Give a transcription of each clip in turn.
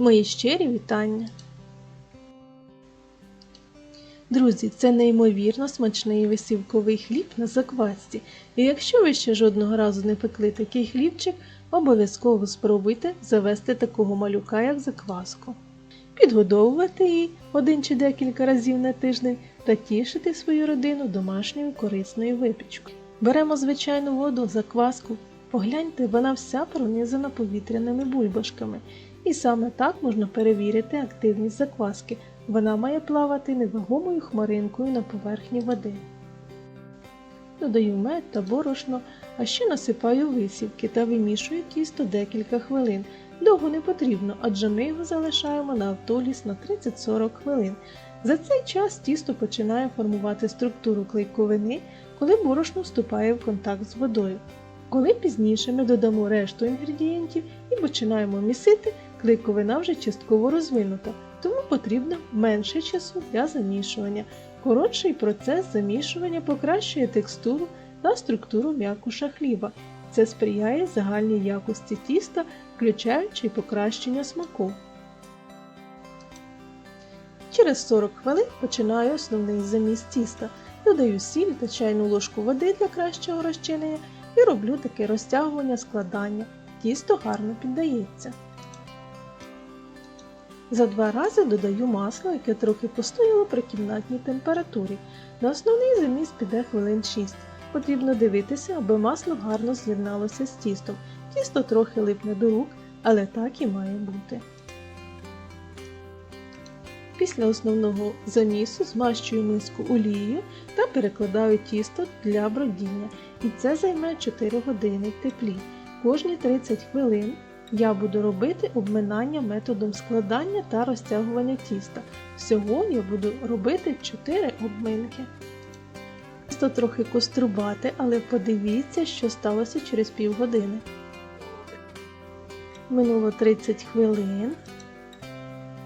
Мої щирі вітання! Друзі, це неймовірно смачний висівковий хліб на заквасці. І якщо ви ще жодного разу не пекли такий хлібчик, обов'язково спробуйте завести такого малюка, як закваску. Підгодовувати її один чи декілька разів на тиждень та тішити свою родину домашньою корисною випічкою. Беремо звичайну воду, закваску. Погляньте, вона вся пронизана повітряними бульбашками. І саме так можна перевірити активність закваски. Вона має плавати невагомою хмаринкою на поверхні води. Додаю мед та борошно, а ще насипаю висівки та вимішую тісто декілька хвилин. Довго не потрібно, адже ми його залишаємо на автоліс на 30-40 хвилин. За цей час тісто починає формувати структуру клейковини, коли борошно вступає в контакт з водою. Коли пізніше ми додамо решту інгредієнтів і починаємо місити, клейковина вже частково розвинута, тому потрібно менше часу для замішування. Коротший процес замішування покращує текстуру та структуру м'якуша хліба. Це сприяє загальній якості тіста, включаючи й покращення смаку. Через 40 хвилин починаю основний заміс тіста. Додаю сіль та чайну ложку води для кращого розчинення і роблю таке розтягування складання. Тісто гарно піддається. За два рази додаю масло, яке трохи постояло при кімнатній температурі. На основний заміс піде хвилин 6. Потрібно дивитися, аби масло гарно з'єдналося з тістом. Тісто трохи липне до рук, але так і має бути. Після основного замісу змащую миску олією та перекладаю тісто для бродіння. І це займе 4 години в теплі. Кожні 30 хвилин я буду робити обминання методом складання та розтягування тіста. Всього я буду робити 4 обминки. Тісто трохи кострубате, але подивіться, що сталося через півгодини. Минуло 30 хвилин.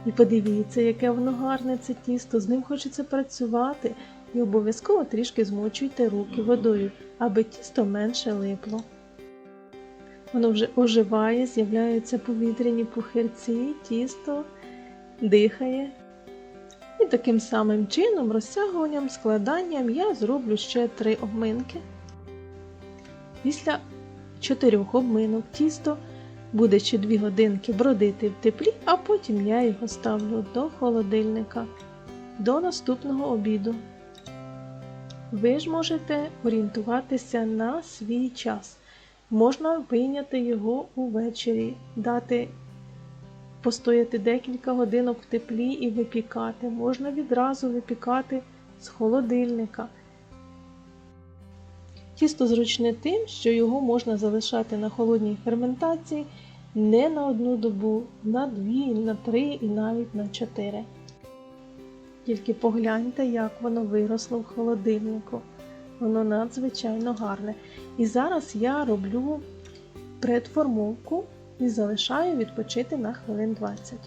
І подивіться, яке воно гарне це тісто, з ним хочеться працювати. І обов'язково трішки змочуйте руки водою, аби тісто менше липло. Воно вже оживає, з'являються повітряні пухирці, тісто дихає. І таким самим чином, розтягуванням, складанням я зроблю ще три обминки. Після чотирьох обминок тісто буде ще 2 годинки бродити в теплі, а потім я його ставлю до холодильника до наступного обіду. Ви ж можете орієнтуватися на свій час. Можна вийняти його увечері, дати постояти декілька годинок в теплі і випікати. Можна відразу випікати з холодильника. Тісто зручне тим, що його можна залишати на холодній ферментації не на одну добу, на дві, на три і навіть на чотири. Тільки погляньте, як воно виросло в холодильнику. Воно надзвичайно гарне. І зараз я роблю предформовку і залишаю відпочити на хвилин 20.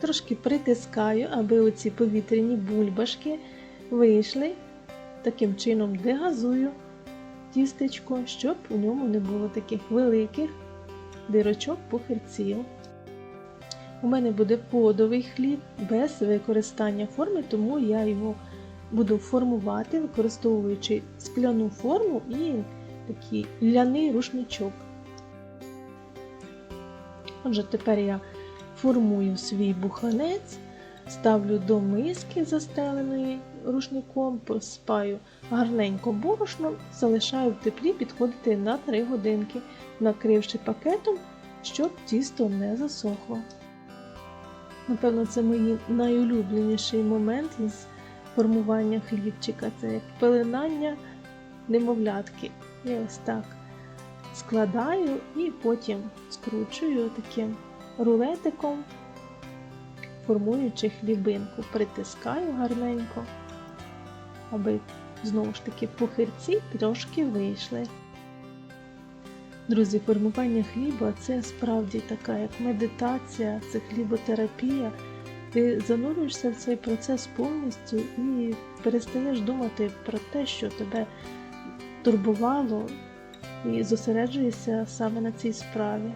Трошки притискаю, аби оці повітряні бульбашки вийшли. Таким чином дегазую тістечко, щоб у ньому не було таких великих дирочок пухирців. У мене буде подовий хліб без використання форми, тому я його буду формувати, використовуючи скляну форму і такий ляний рушничок. Отже, тепер я формую свій буханець, ставлю до миски, застеленої рушником, посипаю гарненько борошном, залишаю в теплі підходити на 3 годинки, накривши пакетом, щоб тісто не засохло. Напевно, це мій найулюбленіший момент із формування хлібчика. Це як пеленання немовлятки. І ось так складаю і потім скручую таким рулетиком, формуючи хлібинку, притискаю гарненько, аби знову ж таки пухирці трошки вийшли. Друзі, формування хліба це справді така як медитація, це хліботерапія. Ти занурюєшся в цей процес повністю і перестаєш думати про те, що тебе турбувало, і зосереджуєшся саме на цій справі.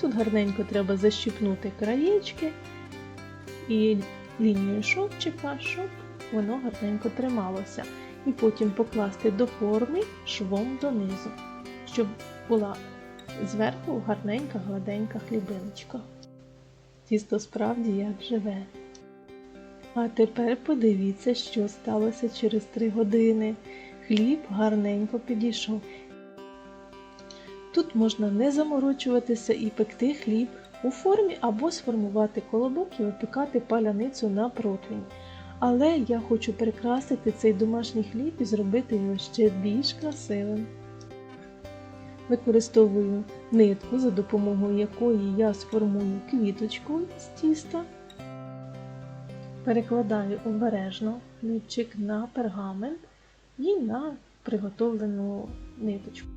Тут гарненько треба защіпнути краєчки і лінію шовчика, щоб воно гарненько трималося. І потім покласти до форми швом донизу, щоб була зверху гарненька гладенька хлібиночка. Тісто справді як живе. А тепер подивіться, що сталося через три години. Хліб гарненько підійшов. Тут можна не заморочуватися і пекти хліб у формі або сформувати колобок і випікати паляницю на противні. Але я хочу прикрасити цей домашній хліб і зробити його ще більш красивим. Використовую нитку, за допомогою якої я сформую квіточку з тіста. Перекладаю обережно нитчик на пергамент і на приготовлену ниточку.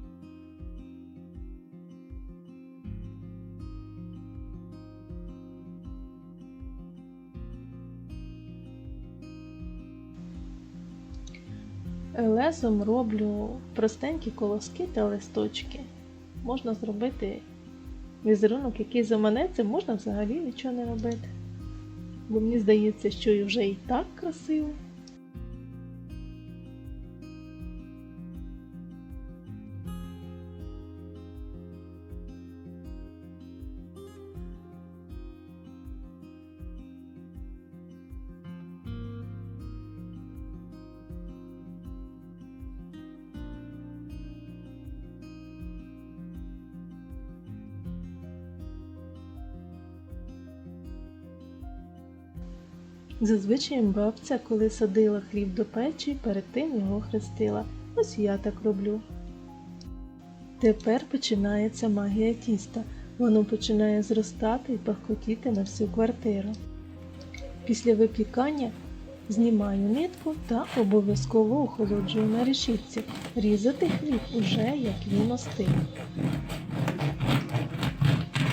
Лезом роблю простенькі колоски та листочки. Можна зробити візерунок, який заманеться, можна взагалі нічого не робити. Бо мені здається, що і вже і так красиво. Зазвичай бабця, коли садила хліб до печі, перед тим його хрестила. Ось я так роблю. Тепер починається магія тіста. Воно починає зростати і пахкотіти на всю квартиру. Після випікання знімаю нитку та обов'язково охолоджую на решітці. Різати хліб уже як він остиг.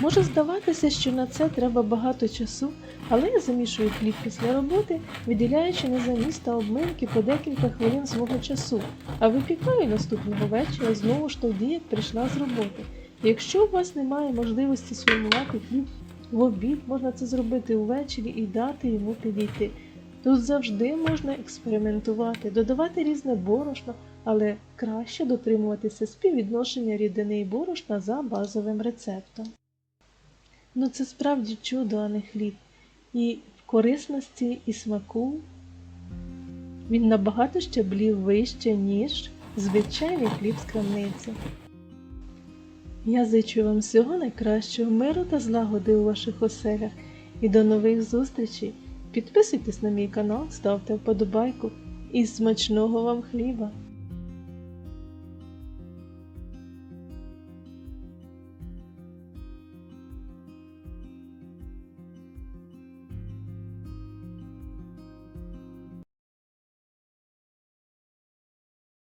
Може здаватися, що на це треба багато часу, але я замішую хліб після роботи, виділяючи на заміс та обминки по декілька хвилин свого часу, а випікаю наступного вечора знову ж тоді, як прийшла з роботи. Якщо у вас немає можливості сформувати хліб в обід, можна це зробити увечері і дати йому підійти. Тут завжди можна експериментувати, додавати різне борошно, але краще дотримуватися співвідношення рідини і борошна за базовим рецептом. Ну це справді чудо, а не хліб. І в корисності і смаку він набагато щаблів вище, ніж звичайний хліб з крамниці. Я зичу вам всього найкращого миру та злагоди у ваших оселях і до нових зустрічей. Підписуйтесь на мій канал, ставте вподобайку і смачного вам хліба!